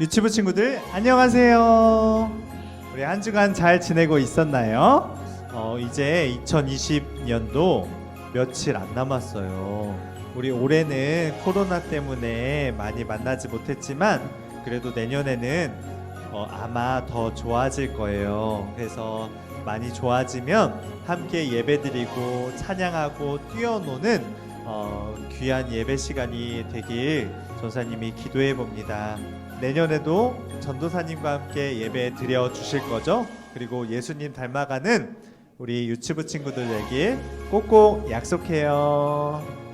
유튜브 친구들 안녕하세요. 우리 한 주간 잘 지내고 있었나요? 어, 이제 2020년도 며칠 안 남았어요. 우리 올해는 코로나 때문에 많이 만나지 못했지만 그래도 내년에는 어, 아마 더 좋아질 거예요. 그래서 많이 좋아지면 함께 예배드리고 찬양하고 뛰어노는 어, 귀한 예배 시간이 되길 전사님이 기도해 봅니다. 내년에도 전도사님과 함께 예배 드려 주실 거죠? 그리고 예수님 닮아가는 우리 유튜브 친구들에게 꼭꼭 약속해요.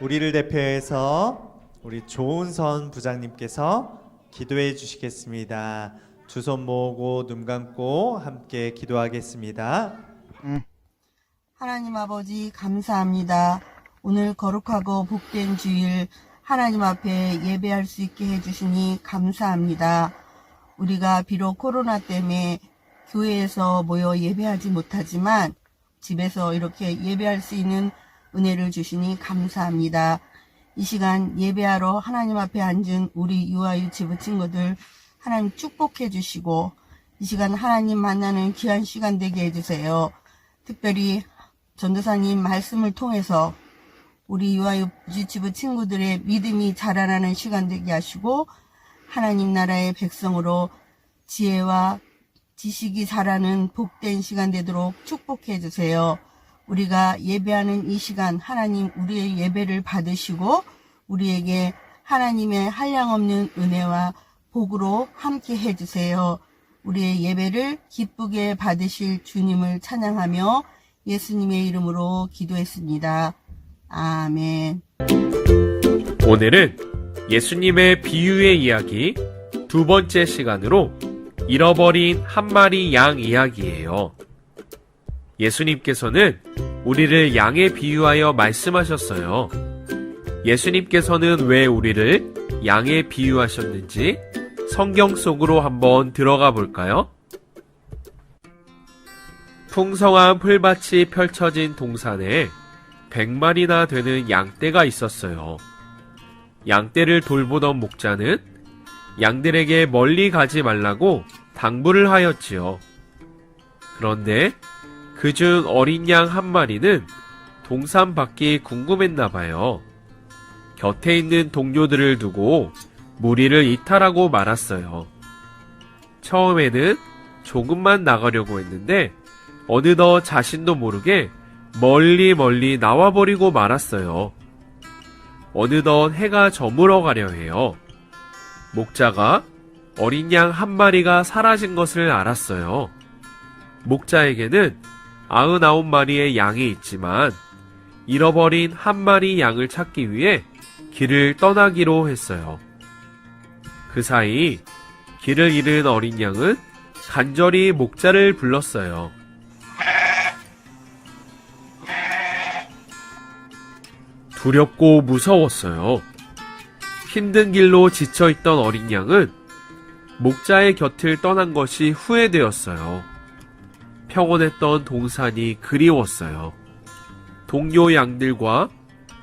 우리를 대표해서 우리 조은선 부장님께서 기도해 주시겠습니다. 두 손 모으고 눈 감고 함께 기도하겠습니다. 하나님 아버지 감사합니다. 오늘 거룩하고 복된 주일 하나님 앞에 예배할 수 있게 해주시니 감사합니다. 우리가 비록 코로나 때문에 교회에서 모여 예배하지 못하지만 집에서 이렇게 예배할 수 있는 은혜를 주시니 감사합니다. 이 시간 예배하러 하나님 앞에 앉은 우리 유아유 지부 친구들 하나님 축복해 주시고 이 시간 하나님 만나는 귀한 시간 되게 해주세요. 특별히 전도사님 말씀을 통해서 우리 유아유 유치부 친구들의 믿음이 자라나는 시간 되게 하시고 하나님 나라의 백성으로 지혜와 지식이 자라는 복된 시간 되도록 축복해 주세요. 우리가 예배하는 이 시간 하나님 우리의 예배를 받으시고 우리에게 하나님의 한량없는 은혜와 복으로 함께 해 주세요. 우리의 예배를 기쁘게 받으실 주님을 찬양하며 예수님의 이름으로 기도했습니다. 아멘. 오늘은 예수님의 비유의 이야기 두 번째 시간으로 잃어버린 한 마리 양 이야기예요. 예수님께서는 우리를 양에 비유하여 말씀하셨어요. 예수님께서는 왜 우리를 양에 비유하셨는지 성경 속으로 한번 들어가 볼까요? 풍성한 풀밭이 펼쳐진 동산에 100마리나 되는 양떼가 있었어요. 양떼를 돌보던 목자는 양들에게 멀리 가지 말라고 당부를 하였지요. 그런데 그중 어린 양 한 마리는 동산 밖이 궁금했나 봐요. 곁에 있는 동료들을 두고 무리를 이탈하고 말았어요. 처음에는 조금만 나가려고 했는데 어느덧 자신도 모르게 멀리 멀리 나와버리고 말았어요. 어느덧 해가 저물어 가려 해요. 목자가 어린 양 한 마리가 사라진 것을 알았어요. 목자에게는 아흔아홉 마리의 양이 있지만 잃어버린 한 마리 양을 찾기 위해 길을 떠나기로 했어요. 그 사이 길을 잃은 어린 양은 간절히 목자를 불렀어요. 두렵고 무서웠어요. 힘든 길로 지쳐있던 어린 양은 목자의 곁을 떠난 것이 후회되었어요. 평온했던 동산이 그리웠어요. 동료 양들과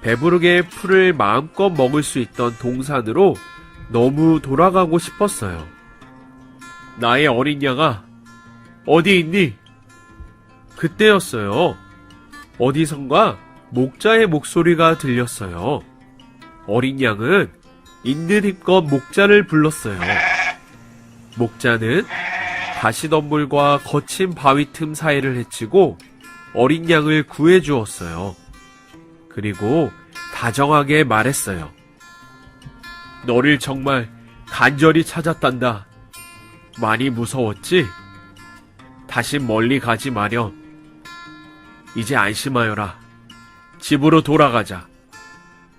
배부르게 풀을 마음껏 먹을 수 있던 동산으로 너무 돌아가고 싶었어요. 나의 어린 양아, 어디 있니? 그때였어요. 어디선가 목자의 목소리가 들렸어요. 어린 양은 있는 힘껏 목자를 불렀어요. 목자는 가시덤불과 거친 바위 틈 사이를 헤치고 어린 양을 구해 주었어요. 그리고 다정하게 말했어요. 너를 정말 간절히 찾았단다. 많이 무서웠지? 다시 멀리 가지 마렴. 이제 안심하여라. 집으로 돌아가자.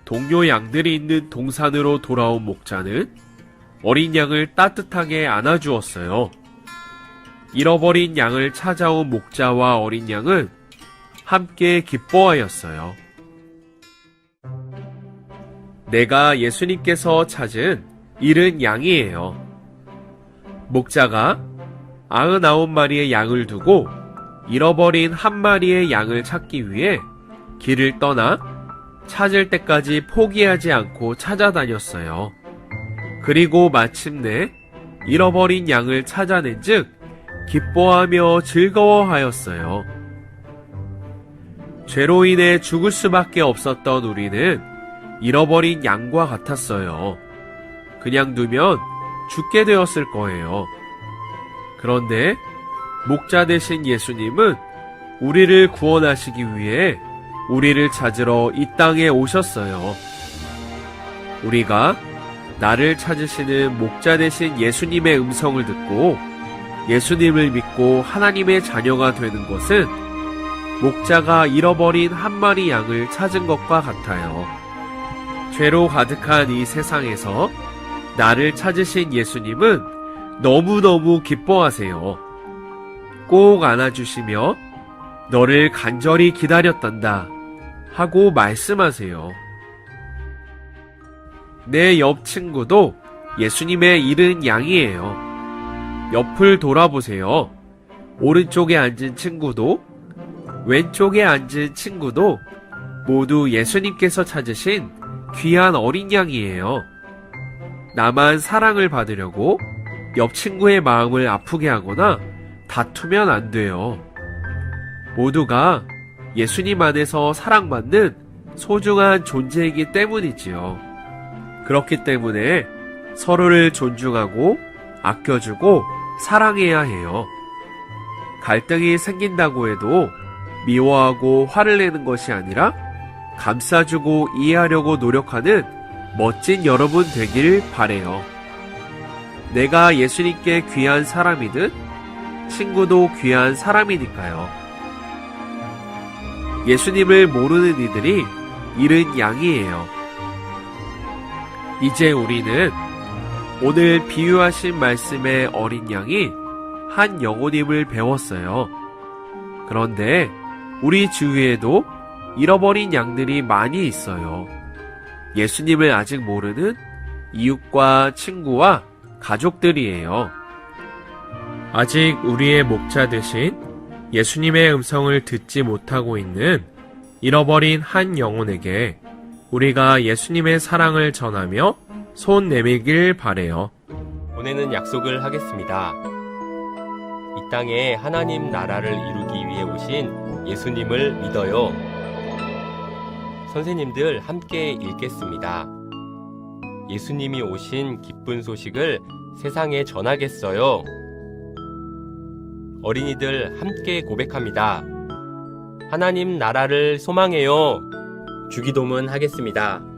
동료 양들이 있는 동산으로 돌아온 목자는 어린 양을 따뜻하게 안아주었어요. 잃어버린 양을 찾아온 목자와 어린 양은 함께 기뻐하였어요. 내가 예수님께서 찾은 잃은 양이에요. 목자가 아흔아홉 마리의 양을 두고 잃어버린 한 마리의 양을 찾기 위해 길을 떠나 찾을 때까지 포기하지 않고 찾아다녔어요. 그리고 마침내 잃어버린 양을 찾아낸 즉 기뻐하며 즐거워하였어요. 죄로 인해 죽을 수밖에 없었던 우리는 잃어버린 양과 같았어요. 그냥 두면 죽게 되었을 거예요. 그런데 목자 되신 예수님은 우리를 구원하시기 위해 우리를 찾으러 이 땅에 오셨어요. 우리가 나를 찾으시는 목자 되신 예수님의 음성을 듣고 예수님을 믿고 하나님의 자녀가 되는 것은 목자가 잃어버린 한 마리 양을 찾은 것과 같아요. 죄로 가득한 이 세상에서 나를 찾으신 예수님은 너무너무 기뻐하세요. 꼭 안아주시며 너를 간절히 기다렸단다 하고 말씀하세요. 내 옆 친구도 예수님의 잃은 양이에요. 옆을 돌아보세요. 오른쪽에 앉은 친구도 왼쪽에 앉은 친구도 모두 예수님께서 찾으신 귀한 어린 양이에요. 나만 사랑을 받으려고 옆 친구의 마음을 아프게 하거나 다투면 안 돼요. 모두가 예수님 안에서 사랑받는 소중한 존재이기 때문이지요. 그렇기 때문에 서로를 존중하고 아껴주고 사랑해야 해요. 갈등이 생긴다고 해도 미워하고 화를 내는 것이 아니라 감싸주고 이해하려고 노력하는 멋진 여러분 되길 바래요. 내가 예수님께 귀한 사람이듯 친구도 귀한 사람이니까요. 예수님을 모르는 이들이 잃은 양이에요. 이제 우리는 오늘 비유하신 말씀의 어린 양이 한 영혼임을 배웠어요. 그런데 우리 주위에도 잃어버린 양들이 많이 있어요. 예수님을 아직 모르는 이웃과 친구와 가족들이에요. 아직 우리의 목자 대신 예수님의 음성을 듣지 못하고 있는 잃어버린 한 영혼에게 우리가 예수님의 사랑을 전하며 손 내밀길 바래요. 보내는 약속을 하겠습니다. 이 땅에 하나님 나라를 이루기 위해 오신 예수님을 믿어요. 선생님들 함께 읽겠습니다. 예수님이 오신 기쁜 소식을 세상에 전하겠어요. 어린이들 함께 고백합니다. 하나님 나라를 소망해요. 주기도문 하겠습니다.